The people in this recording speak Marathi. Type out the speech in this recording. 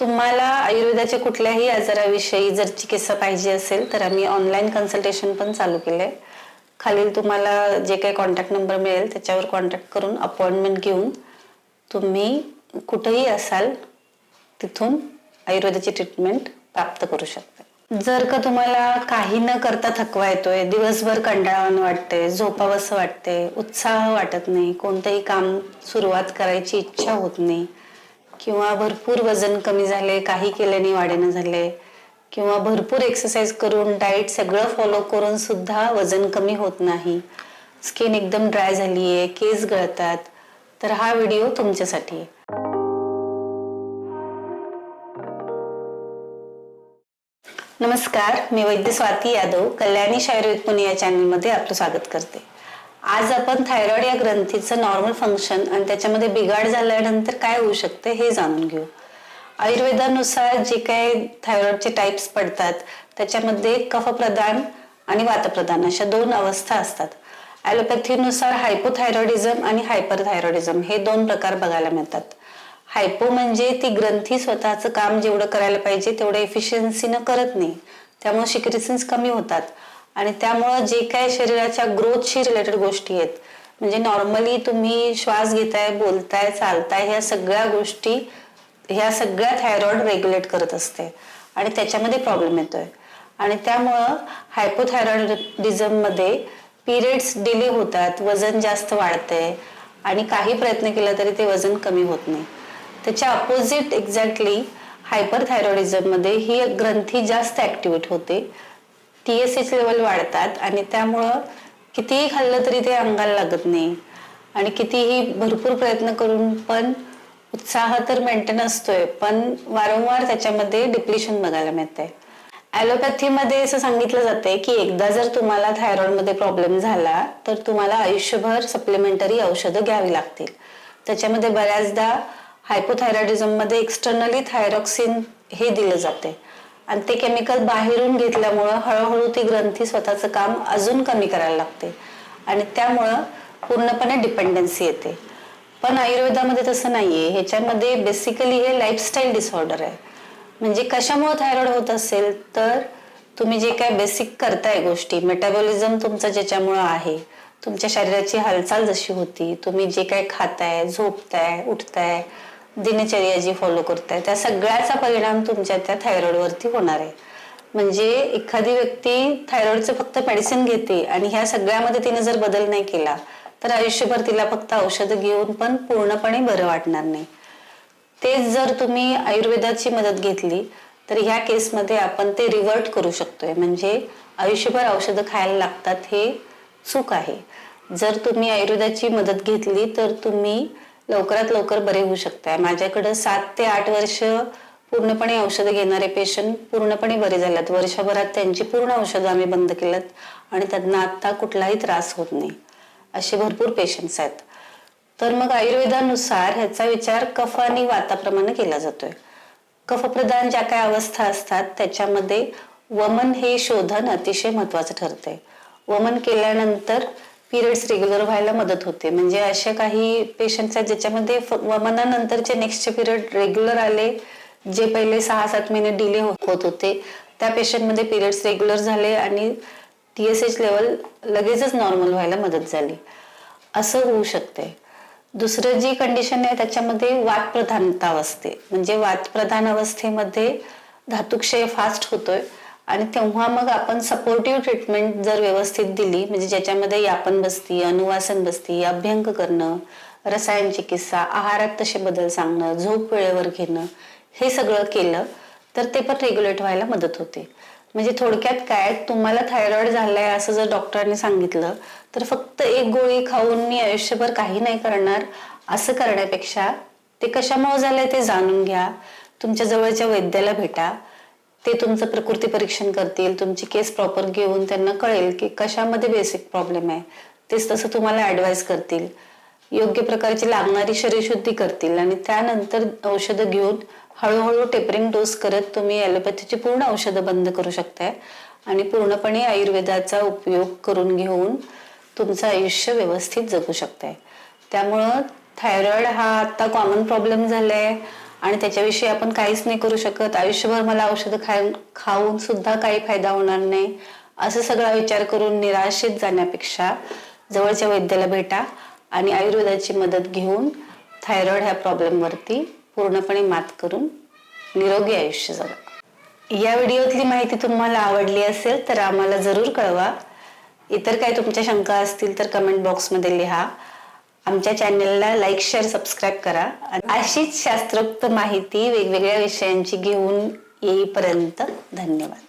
तुम्हाला आयुर्वेदाच्या कुठल्याही आजाराविषयी जर चिकित्सा पाहिजे असेल तर आम्ही ऑनलाईन कन्सल्टेशन पण चालू केलंय. खालील तुम्हाला जे काही कॉन्टॅक्ट नंबर मिळेल त्याच्यावर कॉन्टॅक्ट करून अपॉइंटमेंट घेऊन तुम्ही कुठेही असाल तिथून आयुर्वेदाची ट्रीटमेंट प्राप्त करू शकता. जर का तुम्हाला काही न करता थकवा येतोय दिवसभर कंटाळवाणं वाटते झोपावंसं वाटते उत्साह वाटत नाही कोणतंही काम सुरुवात करायची इच्छा होत नाही किंवा भरपूर वजन कमी झाले काही केल्याने वाढेना झाले किंवा भरपूर एक्सरसाइज करून डाएट सगळं फॉलो करून सुद्धा वजन कमी होत नाही. स्किन एकदम ड्राय झाली आहे केस गळतात. तर हा व्हिडिओ तुमच्यासाठी. आहे नमस्कार मी वैद्य स्वाती यादव कल्याणी शायुर्वेद पुणे या चॅनलमध्ये आपलं स्वागत करते. आज आपण थायरॉइड या ग्रंथीचं नॉर्मल फंक्शन आणि त्याच्यामध्ये बिघाड झाल्यानंतर काय होऊ शकते हे जाणून घेऊ. आयुर्वेदानुसार जे काही थायरॉइडचे टाईप्स पडतात त्याच्यामध्ये कफप्रदान आणि वातप्रधान अशा दोन अवस्था असतात. ॲलोपॅथीनुसार हायपोथायरॉइडिझम आणि हायपरथायरॉइडिझम हे दोन प्रकार बघायला मिळतात. हायपो म्हणजे ती ग्रंथी स्वतःचं काम जेवढं करायला पाहिजे तेवढं एफिशियन्सीनं करत नाही. त्यामुळे सिक्रेशन्स कमी होतात. आणि त्यामुळं जे काय शरीराच्या ग्रोथशी रिलेटेड गोष्टी आहेत म्हणजे नॉर्मली तुम्ही श्वास घेताय बोलताय चालताय ह्या सगळ्या गोष्टी ह्या सगळ्या थायरॉइड रेग्युलेट करत असते. आणि त्याच्यामध्ये प्रॉब्लेम येतोय. आणि त्यामुळं हायपोथायरॉइडिझममध्ये पिरियड्स डिले होतात वजन जास्त वाढतंय आणि काही प्रयत्न केला तरी ते वजन कमी होत नाही. त्याच्या अपोजिट एक्झॅक्टली हायपरथायरॉइडिझममध्ये ही ग्रंथी जास्त ॲक्टिवेट होते. टीएसएच लेवल वाढतात आणि त्यामुळं कितीही खाल्लं तरी ते अंगाला लागत नाही. आणि कितीही भरपूर प्रयत्न करून पण उत्साह तर मेंटेन असतोय पण वारंवार त्याच्यामध्ये डिप्लिशन बघायला मिळते ॲलोपॅथीमध्ये असं सांगितलं जाते की एकदा जर तुम्हाला थायरॉइडमध्ये प्रॉब्लेम झाला तर तुम्हाला आयुष्यभर सप्लिमेंटरी औषधं घ्यावी लागतील. त्याच्यामध्ये बऱ्याचदा हायपोथायरॉइडिझममध्ये एक्सटर्नली थायरॉक्सिन हे दिलं जाते आणि ते केमिकल बाहेरून घेतल्यामुळं हळूहळू ती ग्रंथी स्वतःचं काम अजून कमी करायला लागते. आणि त्यामुळं पूर्णपणे डिपेंडन्सी येते. पण आयुर्वेदामध्ये तसं नाहीये. ह्याच्यामध्ये बेसिकली हे लाईफस्टाईल डिसऑर्डर आहे. म्हणजे कशामुळे थायरॉइड होत असेल तर तुम्ही जे काय बेसिक करताय गोष्टी मेटाबॉलिझम तुमचं ज्याच्यामुळं आहे तुमच्या शरीराची हालचाल जशी होती तुम्ही जे काय खाताय झोपताय उठताय दिनचर्या जी फॉलो करताय. त्या सगळ्याचा परिणाम तुमच्या त्या थायरॉइडवरती होणार आहे. म्हणजे एखादी व्यक्ती थायरॉइडचं फक्त मेडिसिन घेते आणि ह्या सगळ्यामध्ये तिने जर बदल नाही केला तर आयुष्यभर तिला फक्त औषधं घेऊन पण पूर्णपणे बरं वाटणार नाही. तेच जर तुम्ही आयुर्वेदाची मदत घेतली तर ह्या केसमध्ये आपण ते रिव्हर्ट करू शकतोय. म्हणजे आयुष्यभर औषधं खायला लागतात हे चूक आहे. जर तुम्ही आयुर्वेदाची मदत घेतली तर तुम्ही लवकरात लवकर बरे होऊ शकताय. माझ्याकडं सात ते आठ वर्ष पूर्णपणे औषधं घेणारे पेशंट पूर्णपणे बरे झालेत. वर्षभरात त्यांची पूर्ण औषधं आम्ही बंद केलेत आणि त्यांना आता कुठलाही त्रास होत नाही. असे भरपूर पेशंट्स आहेत. तर मग आयुर्वेदानुसार ह्याचा विचार कफ आणि वाताप्रमाणे केला जातोय. कफप्रधान ज्या काय अवस्था असतात त्याच्यामध्ये वमन हे शोधन अतिशय महत्वाचं ठरते वमन केल्यानंतर पिरियड्स रेग्युलर व्हायला मदत होते. म्हणजे असे काही पेशंट्स आहेत ज्याच्यामध्ये वमनानंतरचे नेक्स्टचे पिरियड रेग्युलर आले जे पहिले सहा सात महिने डिले हो- होत होते. त्या पेशंटमध्ये पिरियड्स रेग्युलर झाले आणि टी एस एच लेवल लगेचच नॉर्मल व्हायला मदत झाली. असं होऊ शकते. दुसरं जी कंडिशन आहे त्याच्यामध्ये वातप्रधानता असते. म्हणजे वातप्रधान अवस्थेमध्ये धातुक्षय फास्ट होतोय. आणि तेव्हा मग आपण सपोर्टिव्ह ट्रीटमेंट जर व्यवस्थित दिली म्हणजे ज्याच्यामध्ये यापन बसती अनुवासन बसती अभ्यंग करणं रसायन चिकित्सा आहारात तसे बदल सांगणं झोप वेळेवर घेणं हे सगळं केलं तर ते पण रेग्युलेट व्हायला मदत होते. म्हणजे थोडक्यात काय तुम्हाला थायरॉइड झालाय असं जर डॉक्टरांनी सांगितलं तर फक्त एक गोळी खाऊन मी आयुष्यभर काही नाही करणार असं करण्यापेक्षा ते कशामुळे झालंय ते जाणून घ्या. तुमच्या जवळच्या वैद्याला भेटा. ते तुमचं प्रकृती परीक्षण करतील तुमची केस प्रॉपर घेऊन त्यांना कळेल की कशामध्ये बेसिक प्रॉब्लेम आहे. तेच तसं तुम्हाला ऍडवाइस करतील. योग्य प्रकारची लागणारी शरीरशुद्धी करतील आणि त्यानंतर औषधं घेऊन हळूहळू टेपरिंग डोस करत तुम्ही ॲलोपॅथीची पूर्ण औषधं बंद करू शकताय. आणि पूर्णपणे आयुर्वेदाचा उपयोग करून घेऊन तुमचं आयुष्य व्यवस्थित जगू शकताय. त्यामुळं थायरॉइड हा आता कॉमन प्रॉब्लेम झालाय. आणि त्याच्याविषयी आपण काहीच नाही करू शकत. आयुष्यभर मला औषधं खाऊन खाऊन सुद्धा काही फायदा होणार नाही. असं सगळा विचार करून निराशेत जाण्यापेक्षा जवळच्या वैद्याला भेटा आणि आयुर्वेदाची मदत घेऊन थायरॉइड ह्या प्रॉब्लेमवरती पूर्णपणे मात करून निरोगी आयुष्य जगा. या व्हिडिओतली माहिती तुम्हाला आवडली असेल तर आम्हाला जरूर कळवा. इतर काही तुमच्या शंका असतील तर कमेंट बॉक्समध्ये लिहा. आमच्या चॅनलला लाईक शेअर सबस्क्राईब करा. आणि अशीच शास्त्रोक्त माहिती वेगवेगळ्या विषयांची घेऊन येईपर्यंत धन्यवाद.